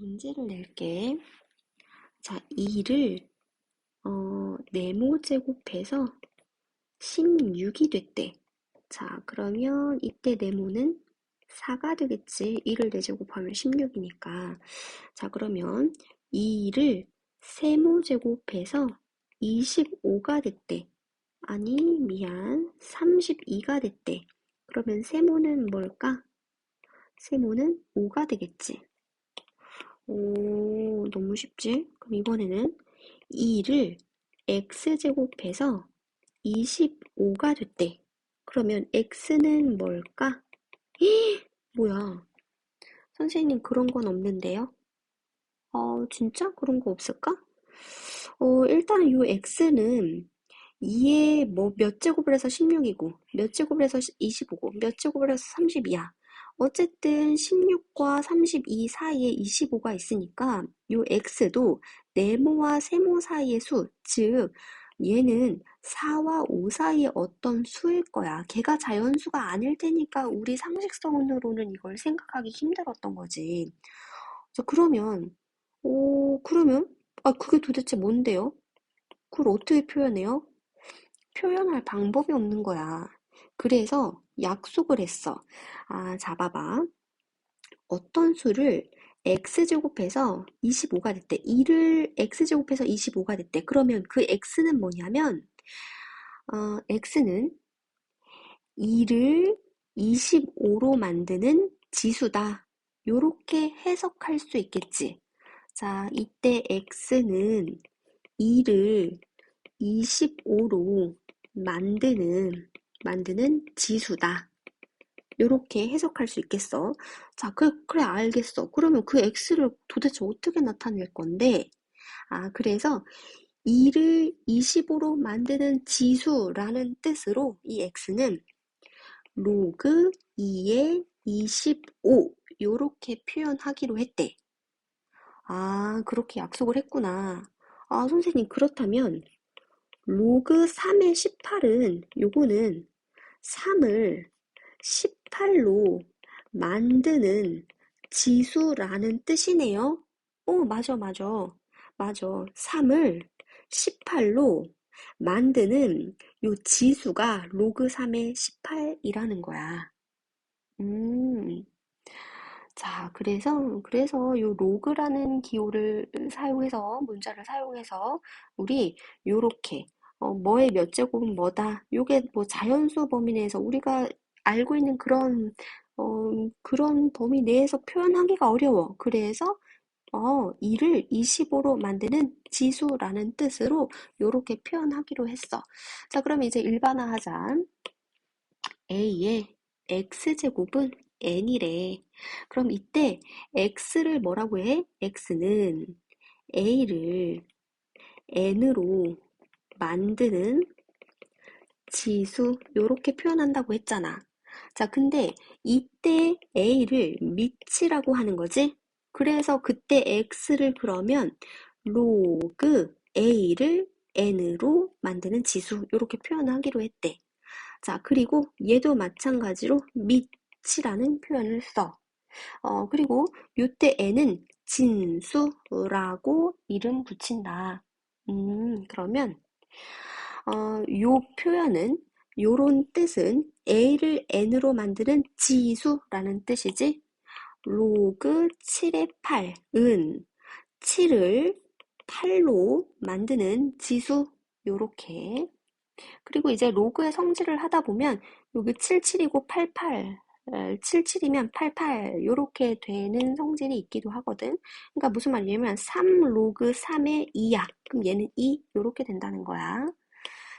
문제를 낼게. 자, 2를 어, 네모 제곱해서 16이 됐대. 자, 그러면 이때 네모는 4가 되겠지. 2를 4제곱하면 16이니까. 자, 그러면 2를 세모 제곱해서 25가 됐대. 아니, 미안. 32가 됐대. 그러면 세모는 뭘까? 세모는 5가 되겠지. 오, 너무 쉽지? 그럼 이번에는 2를 x제곱해서 25가 됐대. 그러면 x는 뭘까? 헉, 뭐야? 선생님 그런 건 없는데요? 어, 진짜 그런 거 없을까? 어, 일단은 이 x는 2에 뭐 몇 제곱을 해서 16이고 몇 제곱을 해서 25고 몇 제곱을 해서 32야. 어쨌든 16과 32 사이에 25가 있으니까 이 x도 네모와 세모 사이의 수, 즉 얘는 4와 5 사이의 어떤 수일 거야. 걔가 자연수가 아닐 테니까 우리 상식선으로는 이걸 생각하기 힘들었던 거지. 그래서 그러면 오 그러면 아 그게 도대체 뭔데요? 그걸 어떻게 표현해요? 표현할 방법이 없는 거야. 그래서 약속을 했어. 아, 잡아봐. 어떤 수를 x제곱해서 25가 됐대. 2를 x제곱해서 25가 됐대. 그러면 그 x는 뭐냐면 어, x는 2를 25로 만드는 지수다. 요렇게 해석할 수 있겠지. 자, 이때 x는 2를 25로 만드는 만드는 지수다. 이렇게 해석할 수 있겠어. 자, 그래, 그래, 알겠어. 그러면 그 x를 도대체 어떻게 나타낼 건데? 아, 그래서 2를 25로 만드는 지수라는 뜻으로 이 x는 로그 2의 25 이렇게 표현하기로 했대. 아, 그렇게 약속을 했구나. 아, 선생님, 그렇다면 로그 3의 18은 요거는 3을 18로 만드는 지수라는 뜻이네요. 어, 맞아, 맞아. 맞아. 3을 18로 만드는 요 지수가 로그 3의 18이라는 거야. 음. 자, 그래서, 그래서 요 로그라는 기호를 사용해서, 문자를 사용해서, 우리 요렇게, 어, 뭐의 몇 제곱은 뭐다. 요게 뭐 자연수 범위 내에서 우리가 알고 있는 그런, 어, 그런 범위 내에서 표현하기가 어려워. 그래서, 어, 2를 25로 만드는 지수라는 뜻으로 요렇게 표현하기로 했어. 자, 그럼 이제 일반화하자. a의 x제곱은 n이래. 그럼 이때 x를 뭐라고 해? x는 a를 n으로 만드는 지수 이렇게 표현한다고 했잖아. 자, 근데 이때 a를 밑이라고 하는 거지? 그래서 그때 x를 그러면 로그 a를 n으로 만드는 지수 이렇게 표현하기로 했대. 자, 그리고 얘도 마찬가지로 밑이라는 표현을 써. 어, 그리고 요때 n은 진수라고 이름 붙인다. 음, 그러면 어, 요 표현은 요런 뜻은 a를 n으로 만드는 지수라는 뜻이지. 로그 7의 8은 7을 8로 만드는 지수 요렇게 그리고 이제 로그의 성질을 하다 보면 여기 77이고 88 77이면 88 이렇게 되는 성질이 있기도 하거든. 그러니까 무슨 말이냐면 3 로그 3의 2야. 그럼 얘는 2 이렇게 된다는 거야.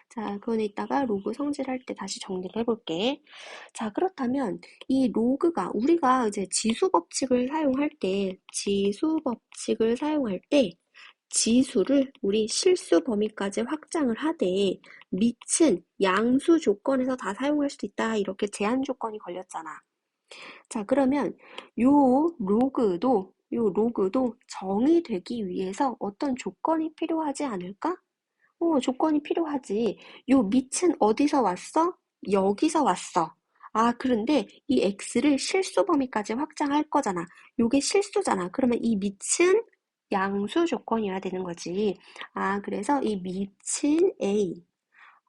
자, 그건 이따가 로그 성질할 때 다시 정리를 해볼게. 자, 그렇다면 이 로그가 우리가 이제 지수 법칙을 사용할 때, 지수 법칙을 사용할 때 지수를 우리 실수 범위까지 확장을 하되 밑은 양수 조건에서 다 사용할 수 있다 이렇게 제한 조건이 걸렸잖아. 자 그러면 요 로그도 요 로그도 정의되기 위해서 어떤 조건이 필요하지 않을까? 어, 조건이 필요하지. 요 밑은 어디서 왔어? 여기서 왔어. 아, 그런데 이 x를 실수 범위까지 확장할 거잖아. 요게 실수잖아. 그러면 이 밑은 양수 조건이어야 되는 거지. 아, 그래서 이 밑은 a.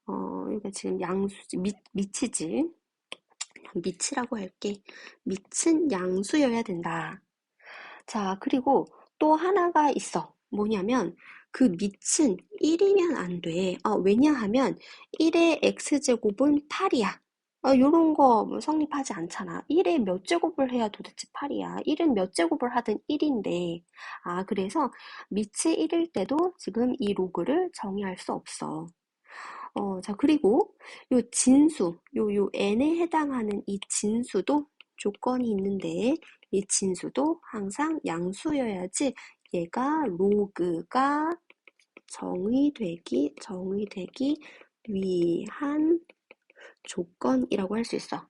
어, 이거 지금 양수지, 밑, 밑이지. 밑이라고 할게. 밑은 양수여야 된다. 자, 그리고 또 하나가 있어. 뭐냐면 그 밑은 1이면 안 돼. 어, 왜냐하면 1의 x제곱은 8이야. 어, 요런 거 성립하지 않잖아. 1에 몇 제곱을 해야 도대체 8이야. 1은 몇 제곱을 하든 1인데. 아, 그래서 밑이 1일 때도 지금 이 로그를 정의할 수 없어. 어, 자, 그리고 요 진수, 요, 요 n에 해당하는 이 진수도 조건이 있는데, 이 진수도 항상 양수여야지 얘가 로그가 정의되기, 정의되기 위한 조건이라고 할 수 있어.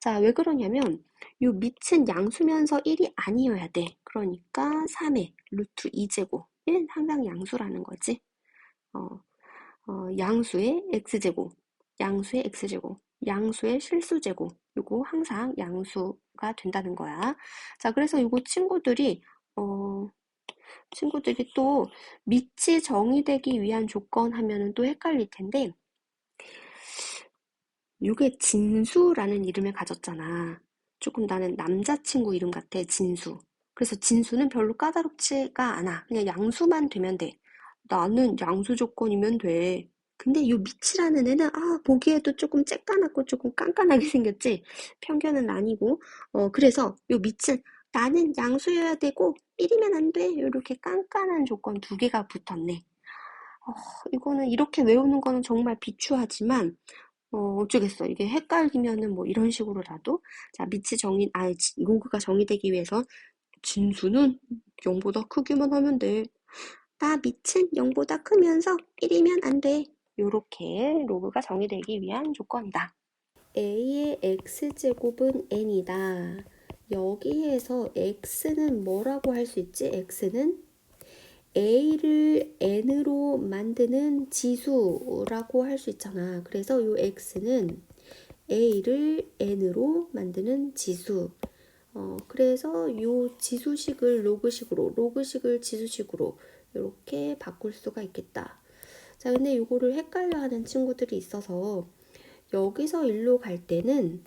자, 왜 그러냐면 요 밑은 양수면서 1이 아니어야 돼. 그러니까 3의 루트 2제곱은 항상 양수라는 거지. 어, 어, 양수의 x제곱, 양수의 x제곱, 양수의 실수 제곱. 요거 항상 양수가 된다는 거야. 자, 그래서 요거 친구들이 어, 친구들이 또 밑이 정의되기 위한 조건 하면은 또 헷갈릴 텐데 요게 진수라는 이름을 가졌잖아. 조금 나는 남자친구 이름 같아, 진수. 그래서 진수는 별로 까다롭지가 않아. 그냥 양수만 되면 돼. 나는 양수 조건이면 돼. 근데 요 밑이라는 애는 아 보기에도 조금 쬐까맣고 조금 깐깐하게 생겼지. 편견은 아니고. 어 그래서 요 밑은 나는 양수여야 되고 1이면 안 돼. 이렇게 깐깐한 조건 두 개가 붙었네. 어, 이거는 이렇게 외우는 거는 정말 비추하지만 어, 어쩌겠어. 이게 헷갈리면은 뭐 이런 식으로라도 자 밑이 정의 아 로그가 정의되기 위해서 진수는 0보다 크기만 하면 돼. 나 밑은 0보다 크면서 1이면 안 돼. 요렇게 로그가 정의되기 위한 조건이다. a의 x제곱은 n이다. 여기에서 x는 뭐라고 할 수 있지? x는 a를 n으로 만드는 지수라고 할 수 있잖아. 그래서 요 x는 a를 n으로 만드는 지수. 어, 그래서 요 지수식을 로그식으로, 로그식을 지수식으로 이렇게 바꿀 수가 있겠다. 자, 근데 이거를 헷갈려 하는 친구들이 있어서 여기서 일로 갈 때는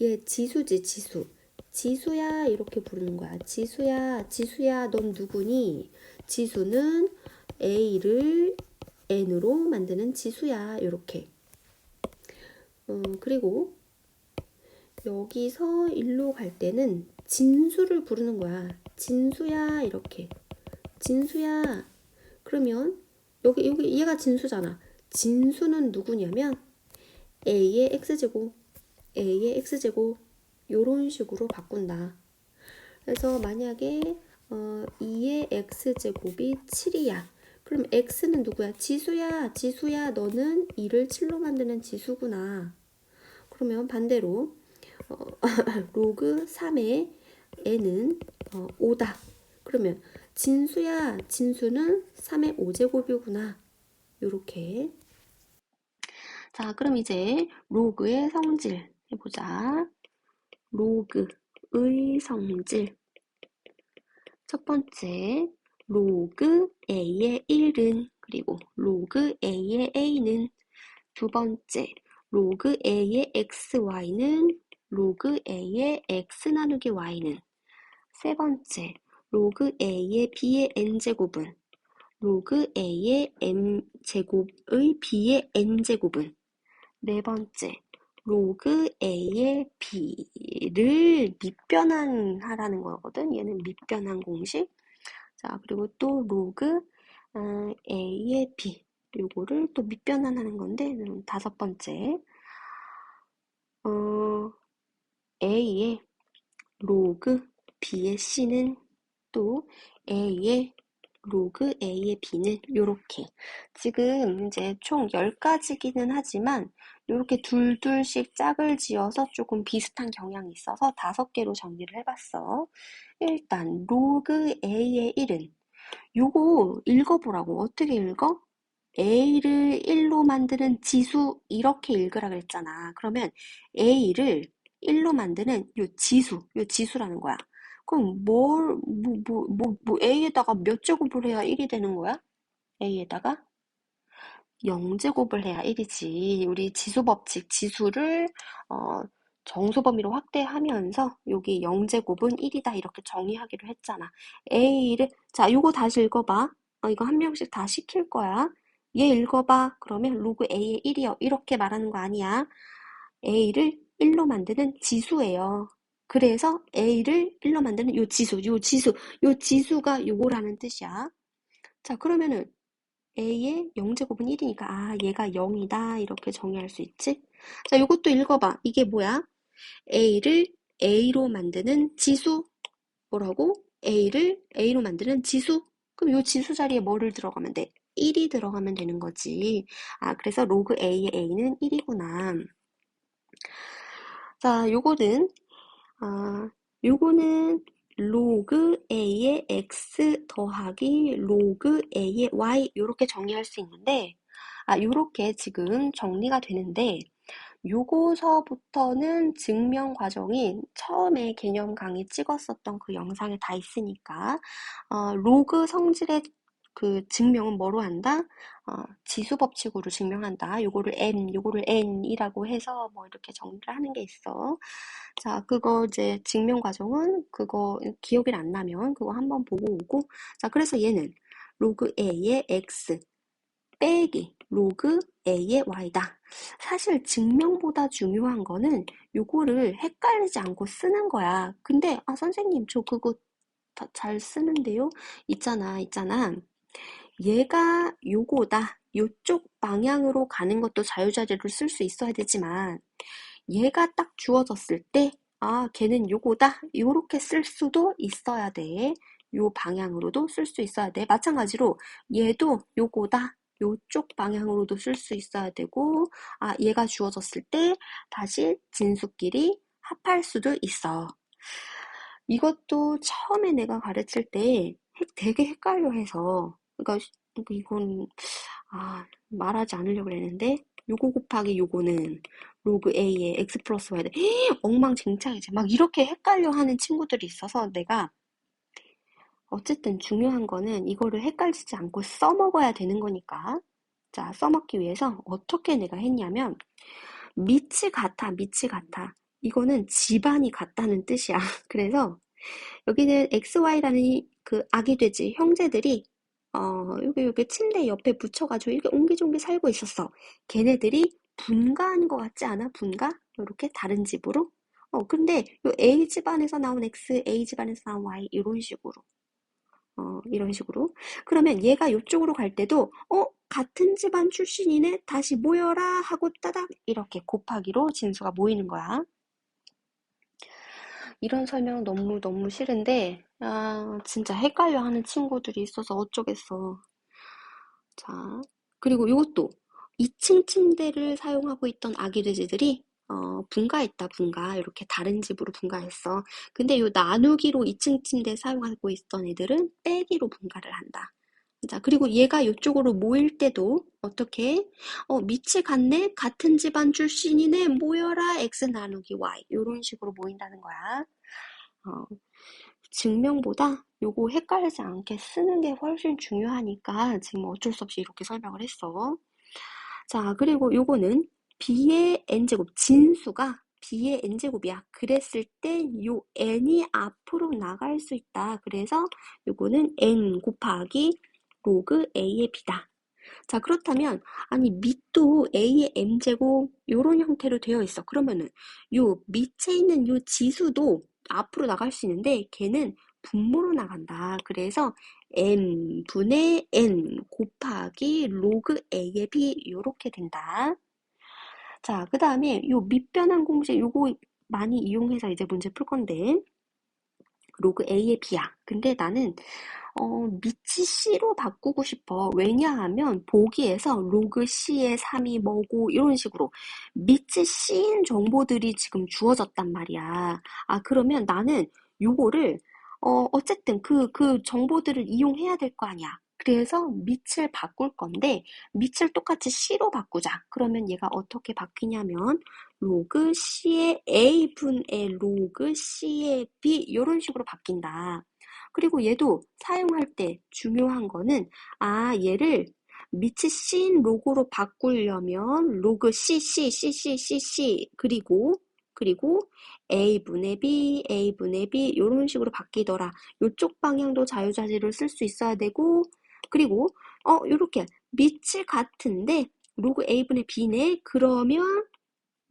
얘 지수지, 지수. 지수야 이렇게 부르는 거야. 지수야, 지수야, 넌 누구니? 지수는 A를 N으로 만드는 지수야. 이렇게. 어, 그리고 여기서 일로 갈 때는 진수를 부르는 거야. 진수야 이렇게. 진수야. 그러면 여기 여기 얘가 진수잖아. 진수는 누구냐면 A의 X제곱, A의 X제곱 요런 식으로 바꾼다. 그래서 만약에 어, 2의 x제곱이 7이야. 그럼 x는 누구야? 지수야. 지수야. 너는 2를 7로 만드는 지수구나. 그러면 반대로 어, 로그 3의 n은 어, 5다. 그러면 진수야. 진수는 3의 5제곱이구나. 요렇게 자, 그럼 이제 로그의 성질 해보자. 로그의 성질 첫 번째, 로그 a의 1은 그리고 로그 a의 a는 두 번째, 로그 a의 xy는 로그 a의 x 나누기 y는 세 번째, 로그 a의 b의 n제곱은 로그 a의 m제곱의 b의 n제곱은 네 번째, 로그 a의 b를 밑변환하라는 거거든. 얘는 밑변환 공식. 자, 그리고 또 로그 어, a의 b 요거를 또 밑변환하는 건데 다섯 번째 어, a의 로그 b의 c는 또 a의 로그 a의 b는 이렇게 지금 이제 총 10가지기는 하지만 이렇게 둘둘씩 짝을 지어서 조금 비슷한 경향이 있어서 다섯 개로 정리를 해봤어. 일단 로그 a의 1은 요거 읽어보라고 어떻게 읽어? A를 1로 만드는 지수 이렇게 읽으라 그랬잖아. 그러면 A를 1로 만드는 요 지수, 요 지수라는 거야. 그럼 뭘, 뭐, 뭐, 뭐, 뭐 A에다가 몇 제곱을 해야 1이 되는 거야? A에다가 0제곱을 해야 1이지. 우리 지수 법칙, 지수를 어, 정수 범위로 확대하면서 여기 0제곱은 1이다 이렇게 정의하기로 했잖아. A를 자, 요거 다시 읽어봐. 어, 이거 한 명씩 다 시킬 거야. 얘 읽어봐. 그러면 로그 A의 1이요. 이렇게 말하는 거 아니야. A를 1로 만드는 지수예요. 그래서 A를 1로 만드는 요 지수, 요 지수, 요 지수가 요거라는 뜻이야. 자, 그러면은 A의 0제곱은 1이니까 아, 얘가 0이다. 이렇게 정의할 수 있지? 자, 요것도 읽어봐. 이게 뭐야? A를 A로 만드는 지수. 뭐라고? A를 A로 만드는 지수. 그럼 요 지수 자리에 뭐를 들어가면 돼? 1이 들어가면 되는 거지. 아, 그래서 로그 A의 A는 1이구나. 자, 요거는, 아, 요거는 로그 A의 X 더하기 로그 A의 Y 요렇게 정리할 수 있는데, 아, 요렇게 지금 정리가 되는데, 요거서부터는 증명 과정이 처음에 개념 강의 찍었었던 그 영상에 다 있으니까 어, 로그 성질의 그 증명은 뭐로 한다? 어, 지수 법칙으로 증명한다. 요거를 n, 요거를 n이라고 해서 뭐 이렇게 정리를 하는 게 있어. 자, 그거 이제 증명 과정은 그거 기억이 안 나면 그거 한번 보고 오고. 자, 그래서 얘는 로그 a의 x 빼기 로그 a의 y다. 사실 증명보다 중요한 거는 요거를 헷갈리지 않고 쓰는 거야. 근데 아 선생님 저 그거 다잘 쓰는데요? 있잖아, 있잖아. 얘가 요거다. 요쪽 방향으로 가는 것도 자유자재로 쓸 수 있어야 되지만 얘가 딱 주어졌을 때 아, 걔는 요거다. 요렇게 쓸 수도 있어야 돼. 요 방향으로도 쓸 수 있어야 돼. 마찬가지로 얘도 요거다. 요쪽 방향으로도 쓸 수 있어야 되고, 아, 얘가 주어졌을 때 다시 진수끼리 합할 수도 있어. 이것도 처음에 내가 가르칠 때 되게 헷갈려 해서, 그러니까 이건, 아, 말하지 않으려고 그랬는데, 요거 곱하기 요거는 로그 A에 X 플러스 Y다. 엉망진창이지. 막 이렇게 헷갈려 하는 친구들이 있어서 내가 어쨌든 중요한 거는 이거를 헷갈리지 않고 써먹어야 되는 거니까. 자, 써먹기 위해서 어떻게 내가 했냐면, 밑이 같아, 밑이 같아. 이거는 집안이 같다는 뜻이야. 그래서 여기는 XY라는 그 아기 돼지 형제들이 어, 여기 여기 침대 옆에 붙여가지고 이렇게 옹기종기 살고 있었어. 걔네들이 분가한 것 같지 않아? 분가? 이렇게 다른 집으로? 어, 근데 요 A 집안에서 나온 X, A 집안에서 나온 Y 이런 식으로. 어, 이런 식으로. 그러면 얘가 이쪽으로 갈 때도, 어, 같은 집안 출신이네? 다시 모여라 하고 따닥 이렇게 곱하기로 진수가 모이는 거야. 이런 설명 너무 너무 싫은데, 아, 진짜 헷갈려 하는 친구들이 있어서 어쩌겠어. 자, 그리고 이것도 2층 침대를 사용하고 있던 아기 돼지들이 어, 분가했다, 분가. 이렇게 다른 집으로 분가했어. 근데 요 나누기로 2층 침대 사용하고 있던 애들은 빼기로 분가를 한다. 자, 그리고 얘가 이쪽으로 모일 때도 어떻게? 어, 밑이 같네? 같은 집안 출신이네? 모여라, x 나누기 y. 이런 식으로 모인다는 거야. 어, 증명보다 요거 헷갈리지 않게 쓰는 게 훨씬 중요하니까 지금 어쩔 수 없이 이렇게 설명을 했어. 자, 그리고 요거는 b의 n제곱, 진수가 b의 n제곱이야. 그랬을 때 요 n이 앞으로 나갈 수 있다. 그래서 요거는 n 곱하기 로그 a의 b다. 자, 그렇다면 아니 밑도 a의 m제곱 요런 형태로 되어 있어. 그러면은 요 밑에 있는 요 지수도 앞으로 나갈 수 있는데 걔는 분모로 나간다. 그래서 n분의 n 곱하기 로그 a의 b 이렇게 된다. 자, 그 다음에 요 밑변환 공식 요거 많이 이용해서 이제 문제 풀 건데 로그 a의 b야. 근데 나는 어, 밑이 C로 바꾸고 싶어. 왜냐하면 보기에서 로그 C의 3이 뭐고 이런 식으로 밑이 C인 정보들이 지금 주어졌단 말이야. 아, 그러면 나는 요거를 어, 어쨌든 그, 그 정보들을 이용해야 될 거 아니야. 그래서 밑을 바꿀 건데 밑을 똑같이 C로 바꾸자. 그러면 얘가 어떻게 바뀌냐면 로그 C의 A분의 로그 C의 B 이런 식으로 바뀐다. 그리고 얘도 사용할 때 중요한 거는 아 얘를 밑이 C인 로고로 바꾸려면 로그 C, C, C, C, C, C 그리고 그리고 A분의 B, A분의 B 이런 식으로 바뀌더라. 이쪽 방향도 자유자재로 쓸 수 있어야 되고 그리고 어 이렇게 밑이 같은데 로그 A분의 B네 그러면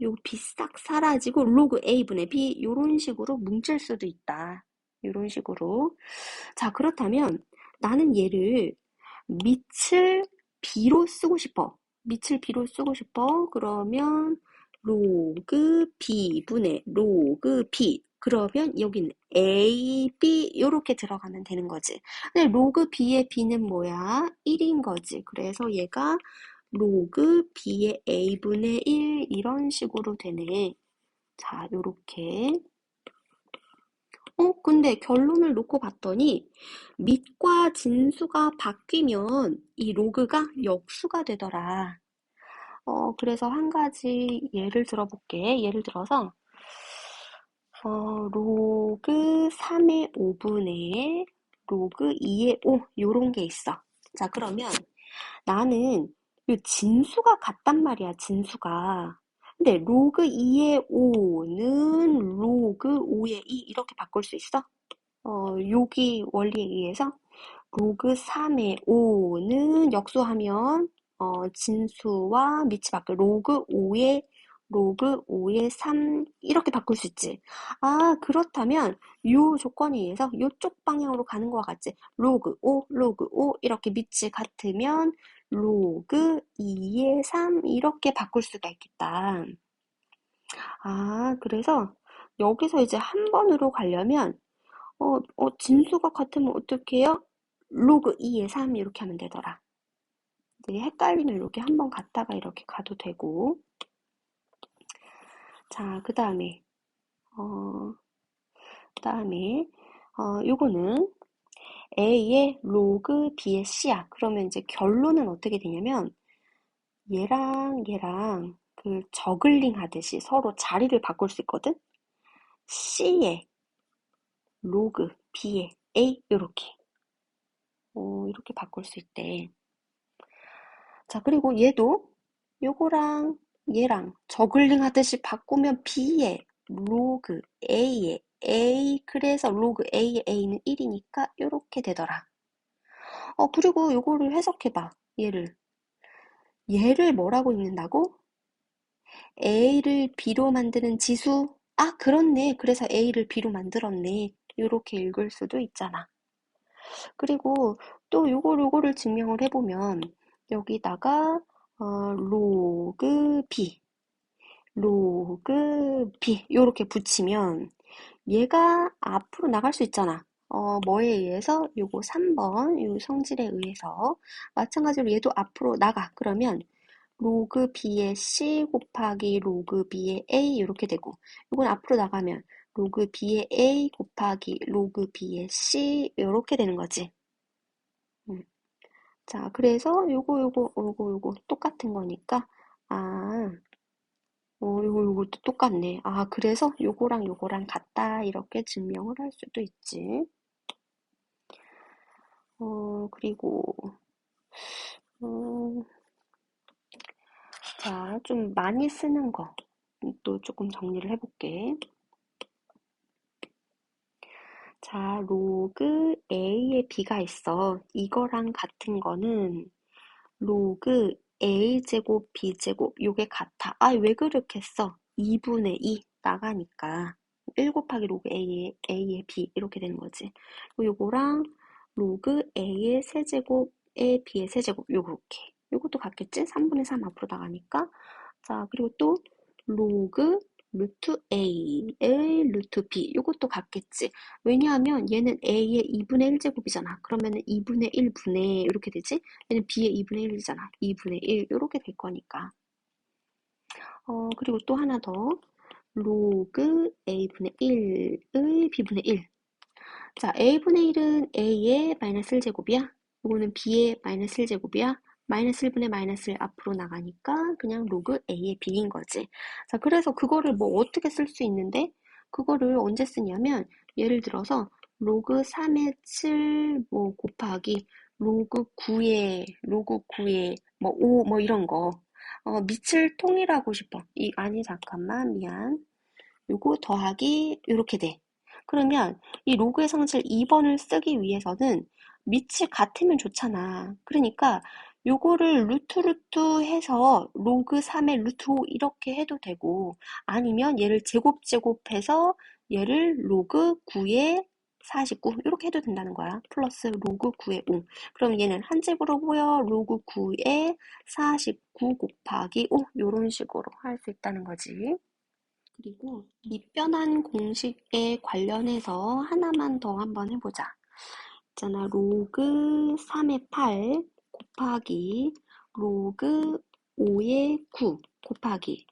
요 B 싹 사라지고 로그 A분의 B 이런 식으로 뭉칠 수도 있다. 이런 식으로 자 그렇다면 나는 얘를 밑을 B로 쓰고 싶어. 밑을 B로 쓰고 싶어. 그러면 로그 B분의 로그 B. 그러면 여기는 A, B 이렇게 들어가면 되는 거지. 근데 로그 B의 B는 뭐야? 1인 거지. 그래서 얘가 로그 B의 A분의 1 이런 식으로 되네. 자, 요렇게. 어, 근데 결론을 놓고 봤더니 밑과 진수가 바뀌면 이 로그가 역수가 되더라. 어, 그래서 한 가지 예를 들어볼게. 예를 들어서 어, 로그 3의 5분의 로그 2의 5 요런 게 있어. 자, 그러면 나는 이 진수가 같단 말이야, 진수가. 근데 로그 2의 5는 로그 5의 2 이렇게 바꿀 수 있어? 어, 여기 원리에 의해서 로그 3의 5는 역수하면 어, 진수와 밑이 바뀌어 로그 5의 로그 5의 3 이렇게 바꿀 수 있지. 아 그렇다면 이 조건에 의해서 이쪽 방향으로 가는 것과 같지. 로그 5, 로그 5 이렇게 밑이 같으면 로그 2의 3 이렇게 바꿀 수가 있겠다. 아 그래서 여기서 이제 한 번으로 가려면 어, 어 진수가 같으면 어떻게 해요? 로그 2의 3 이렇게 하면 되더라. 이제 헷갈리면 이렇게 한 번 갔다가 이렇게 가도 되고 자, 그 다음에 어, 그 다음에 어, 요거는 A의 로그 B의 C야. 그러면 이제 결론은 어떻게 되냐면 얘랑 얘랑 그 저글링 하듯이 서로 자리를 바꿀 수 있거든? C의 로그 B의 A 이렇게 어, 이렇게 바꿀 수 있대. 자, 그리고 얘도 요거랑 얘랑 저글링 하듯이 바꾸면 B의 로그 A의 A 그래서 로그 A의 A는 1이니까 이렇게 되더라. 어 그리고 요거를 해석해봐. 얘를. 얘를 뭐라고 읽는다고? A를 B로 만드는 지수. 아 그렇네. 그래서 A를 B로 만들었네. 이렇게 읽을 수도 있잖아. 그리고 또 요거 요거를 증명을 해보면 여기다가 어, 로그 B, 로그 B 이렇게 붙이면 얘가 앞으로 나갈 수 있잖아. 어, 뭐에 의해서? 요거 3번, 요 성질에 의해서. 마찬가지로 얘도 앞으로 나가. 그러면 로그 B의 C 곱하기 로그 B의 A 이렇게 되고 이건 앞으로 나가면 로그 B의 A 곱하기 로그 B의 C 이렇게 되는 거지. 음. 자, 그래서 요거, 요거, 요거, 요거 똑같은 거니까, 아, 요것도 똑같네. 아, 그래서 요거랑 요거랑 같다. 이렇게 증명을 할 수도 있지. 어, 그리고, 어, 자, 좀 많이 쓰는 거. 또 조금 정리를 해볼게. 자, 로그 A에 B가 있어. 이거랑 같은 거는 로그 A제곱 B제곱 요게 같아. 아, 왜 그렇게 써? 2분의 2 나가니까 1 곱하기 로그 A의, A의 B 이렇게 되는 거지. 요거랑 로그 A의 세제곱에 B의 세제곱 요렇게. 요것도 같겠지? 3분의 3 앞으로 나가니까. 자, 그리고 또 로그 루트 A의 루트 B 이것도 같겠지. 왜냐하면 얘는 A의 2분의 1제곱이잖아. 그러면은 2분의 1분의 이렇게 되지? 얘는 B의 2분의 1이잖아. 2분의 1 이렇게 될 거니까. 어, 그리고 또 하나 더. 로그 A분의 1의 B분의 1. 자, A분의 1은 A의 마이너스 1 제곱이야. 요거는 b의 마이너스 1 제곱이야. 마이너스 1분의 마이너스 1 앞으로 나가니까 그냥 로그 a의 b인 거지. 자, 그래서 그거를 뭐 어떻게 쓸 수 있는데 그거를 언제 쓰냐면 예를 들어서 로그 3의 7 뭐 곱하기 로그 9의 로그 9의 뭐 5 뭐 이런 거 어, 밑을 통일하고 싶어. 이 아니 잠깐만 미안. 요거 더하기 이렇게 돼. 그러면 이 로그의 성질 2번을 쓰기 위해서는 밑이 같으면 좋잖아. 그러니까 요거를 루트 루트 해서 로그 3의 루트 5 이렇게 해도 되고 아니면 얘를 제곱 제곱해서 얘를 로그 9의 49 이렇게 해도 된다는 거야. 플러스 로그 9의 5. 그럼 얘는 한 집으로 보여 로그 9의 49 곱하기 5 이런 식으로 할 수 있다는 거지. 그리고 밑변환 공식에 관련해서 하나만 더 한번 해보자. 있잖아, 로그 3의 8 곱하기 로그 5의 9 곱하기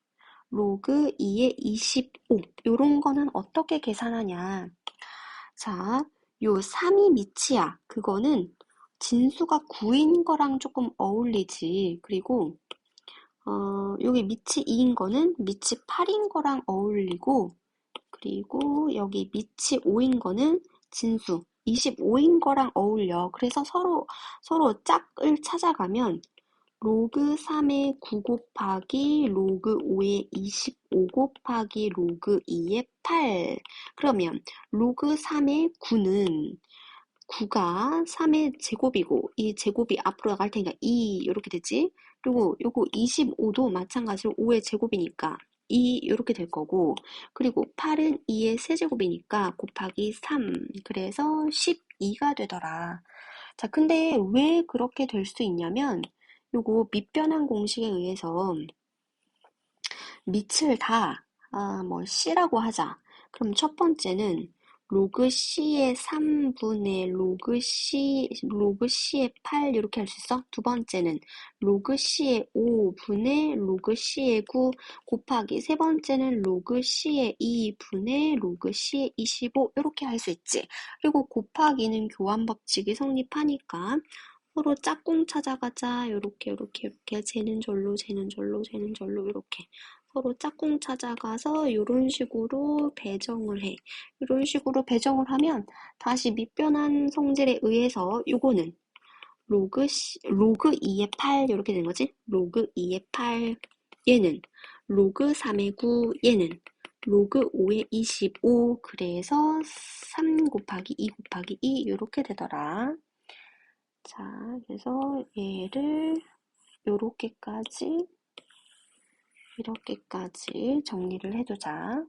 로그 2의 25 이런 거는 어떻게 계산하냐. 자, 요 3이 밑이야. 그거는 진수가 9인 거랑 조금 어울리지. 그리고 어, 여기 밑이 2인 거는 밑이 8인 거랑 어울리고 그리고 여기 밑이 5인 거는 진수 25인 거랑 어울려. 그래서 서로 서로 짝을 찾아가면 로그 3의 9 곱하기 로그 5의 25 곱하기 로그 2의 8 그러면 로그 3의 9는 9가 3의 제곱이고 이 제곱이 앞으로 나갈 테니까 2 이렇게 되지? 그리고 요거 25도 마찬가지로 5의 제곱이니까 2 이렇게 될 거고. 그리고 8은 2의 세제곱이니까 곱하기 3 그래서 12가 되더라. 자 근데 왜 그렇게 될 수 있냐면 요거 밑변환 공식에 의해서 밑을 다, 아, 뭐, C라고 하자. 그럼 첫 번째는 로그 C의 3분의 로그 C, 로그 C의 8 이렇게 할 수 있어? 두 번째는 로그 C의 5분의 로그 C의 9 곱하기 세 번째는 로그 C의 2분의 로그 C의 25 이렇게 할 수 있지. 그리고 곱하기는 교환 법칙이 성립하니까 서로 짝꿍 찾아가자. 요렇게 요렇게 요렇게 쟤는 절로 쟤는 절로 쟤는 절로 요렇게 서로 짝꿍 찾아가서 요런 식으로 배정을 해. 이런 식으로 배정을 하면 다시 밑변환 성질에 의해서 요거는 로그 시, 로그 2의 8 이렇게 되는 거지. 로그 2의 8 얘는 로그 3의 9 얘는 로그 5의 25 그래서 3 곱하기 2 곱하기 2 이렇게 되더라. 자, 그래서 얘를 요렇게까지 이렇게까지 정리를 해두자.